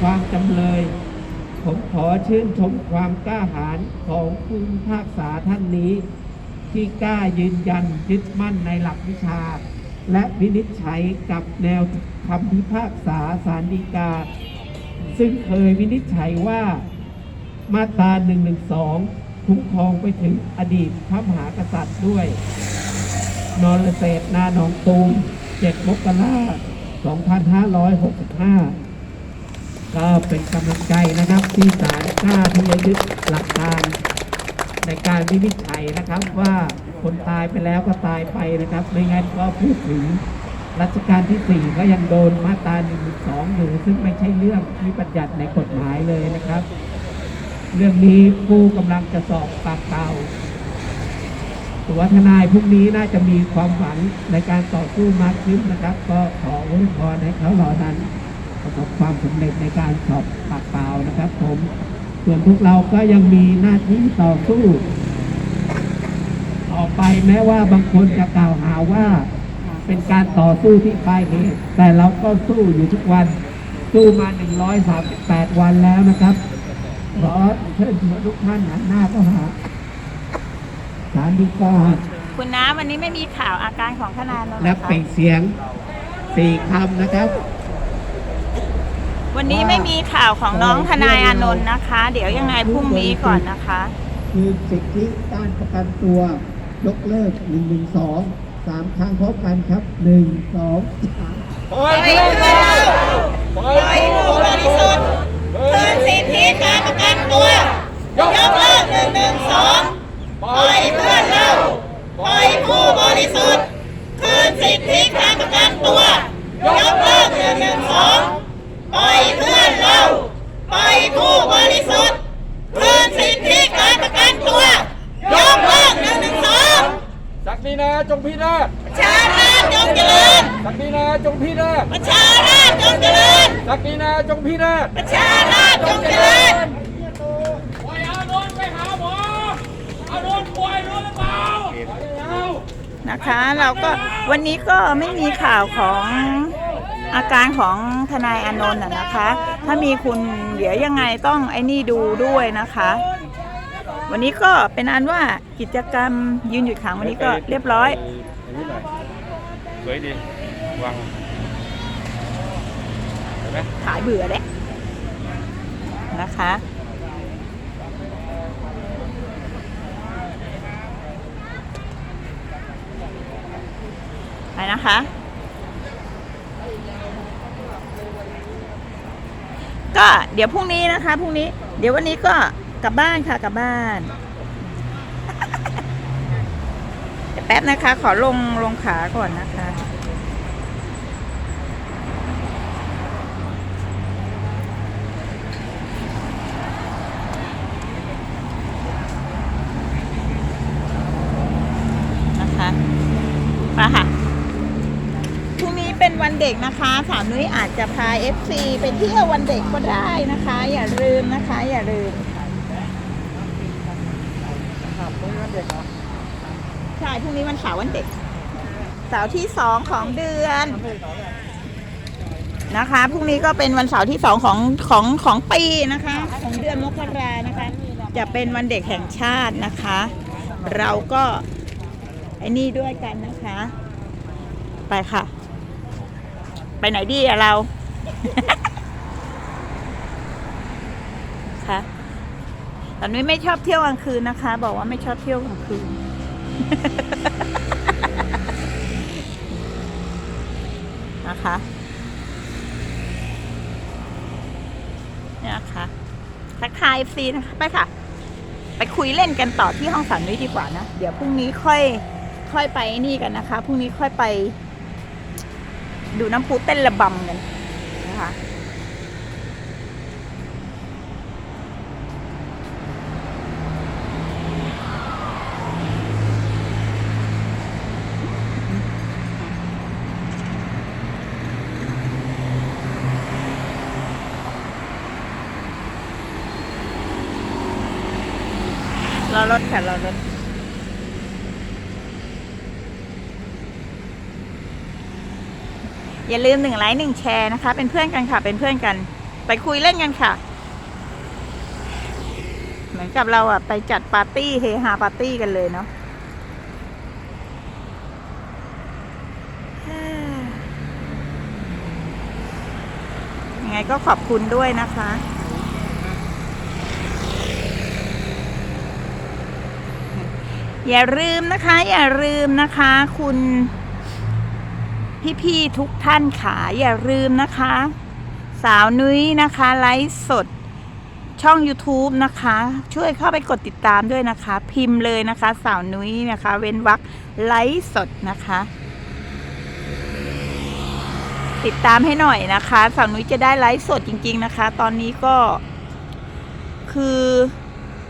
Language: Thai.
ความจำเลย ผมขอชื่นชมความกล้าหาญของผู้พิพากษาท่านนี้ ที่กล้ายืนยันยึดมั่นในหลักวิชา และวินิจฉัยกับแนวคำพิพากษาสารดีกา ซึ่งเคยวินิจฉัยว่ามาตรา112 คุ้มครองไปถึงอดีตพระมหากษัตริย์ด้วย นรเศษนาหนองตูม 7 มกราคม 2565 ก็เป็นกำลังใจนะครับที่ศาลกล้าที่จะยึดหลักการ ในการวินิจฉัยนะครับว่าคนตายไปแล้วก็ตายไปนะครับ ไม่งั้นก็พูดถึงรัชกาลที่ 4 ก็ยังโดนมาตรา1นึอยู่ซึ่งไม่ใช่เรื่องที่บัญญัติในกฎหมายเลยนะครับ เรื่องนี้ผู้กำลังจะสอบปากเปล่าตัวทนายพรุ่งนี้น่าจะมีความหวังในการต่อสู้มากขึ้นนะครับ ก็ขออวยพรให้เขาเหล่านั้น ประสบความสำเร็จในการสอบปากเปล่านะครับ ผมส่วนพวกเราก็ยังมีหน้าที่ต่อสู้ต่อไปแม้ว่าบางคนจะกล่าวหาว่าเป็นการต่อสู้ที่ปลายเหตุแต่เราก็สู้อยู่ทุกวันสู้มา 138 วันแล้วนะครับขอเชิญชวนทุกท่านหันหน้าเข้าหาสารดีกาคุณน้าวันนี้ไม่มีข่าวอาการของทนายนนท์และนะคะเปล่งเสียงสี่คำนะครับ วันนี้ไม่มีข่าวของน้องทนายอานนท์นะคะ เดี๋ยวยังไงพรุ่งนี้ก่อนนะคะ คือสิทธิการประกันตัวยกเลิกหนึ่งหนึ่งสองสามครั้งพร้อมกันครับหนึ่งสองสามปล่อยเพื่อนเราปล่อยผู้บริสุทธิ์คืนสิทธิการประกันตัวยกเลิกหนึ่งหนึ่งสองปล่อยเพื่อนเราปล่อยผู้บริสุทธิ์คืนสิทธิการประกันตัว ยกเลิกหนึ่งหนึ่งสองปล่อยเพื่อนเราปล่อยผู้บริสุทธิ์คืนสิทธิการประกันตัว ยกเลิกหนึ่งหนึ่งสอง ศักดินา จงพินาศประชาราชจงเจริญศักดินาจงพินาศประชาราชจงเจริญศักดินาจงพินาศประชาราชจงเจริญปล่อยอานนท์ไปหาหมออานนท์ป่วยรู้หรือเปล่าเอานะคะเราก็วันนี้ก็ไม่มีข่าวของอาการของทนายอานนท์อะนะคะ ถ้ามีคุณเดี๋ยวยังไงต้องไอ้นี่ดูด้วยนะคะ วันนี้ก็เป็นอันว่ากิจกรรมยืนหยุดขังวันนี้ก็เรียบร้อยอย่างนี้หน่อยสวยดีวางเห็นไหมขายเบื่อแล้วนะคะไปนะคะก็เดี๋ยวพรุ่งนี้นะคะพรุ่งนี้ เดี๋ยววันนี้ก็ กลับบ้านค่ะกลับบ้านเดี๋ยวแป๊บนะคะ ขอลงลงขาก่อนนะคะ นะคะมาค่ะพรุ่งนี้เป็นวันเด็กนะคะ สาวนุ้ยอาจจะพา FC ไปเที่ยววันเด็กก็ได้นะคะ อย่าลืมนะคะ อย่าลืม ใช่พรุ่งนี้วันเสาร์วันเด็ก เสาร์ที่สองของเดือนนะคะพรุ่งนี้ก็เป็นวันเสาร์ที่สองของของของปีนะคะ ของเดือนมกรานะคะ จะเป็นวันเด็กแห่งชาตินะคะ เราก็ไอ้นี่ด้วยกันนะคะ ไปค่ะ ไปไหนดีอะเรา ค่ะ ตอนนี้ไม่ชอบเที่ยวกลางคืนนะคะ บอกว่าไม่ชอบเที่ยวกลางคืน นะคะเนี่ยนะคะทักทายซีนะคะไปค่ะ ไปคุยเล่นกันต่อที่ห้องสามนุ้ยดีกว่านะ เดี๋ยวพรุ่งนี้ค่อย ค่อยไปนี่กันนะคะพรุ่งนี้ค่อยไป ดูน้ำพุเต้นระบำกันนะคะ รอรถค่ะรอรถอย่าลืมหนึ่งไลค์หนึ่งแชร์นะคะ เป็นเพื่อนกันค่ะ เป็นเพื่อนกัน ไปคุยเล่นกันค่ะ เหมือนกับเราอะไปจัดปาร์ตี้เฮฮาปาร์ตี้กันเลยเนาะยังไงก็ขอบคุณด้วยนะคะ อย่าลืมนะคะ อย่าลืมนะคะ คุณพี่ๆทุกท่านค่ะอย่าลืมนะคะ สาวนุ้ยนะคะไลฟ์สดช่อง YouTube นะคะ ช่วยเข้าไปกดติดตามด้วยนะคะ พิมพ์เลยนะคะ สาวนุ้ยนะคะ เว้นวรรคไลฟ์สดนะคะ ติดตามให้หน่อยนะคะ สาวนุ้ยจะได้ไลฟ์สดจริง ๆ นะคะ ตอนนี้ก็คือ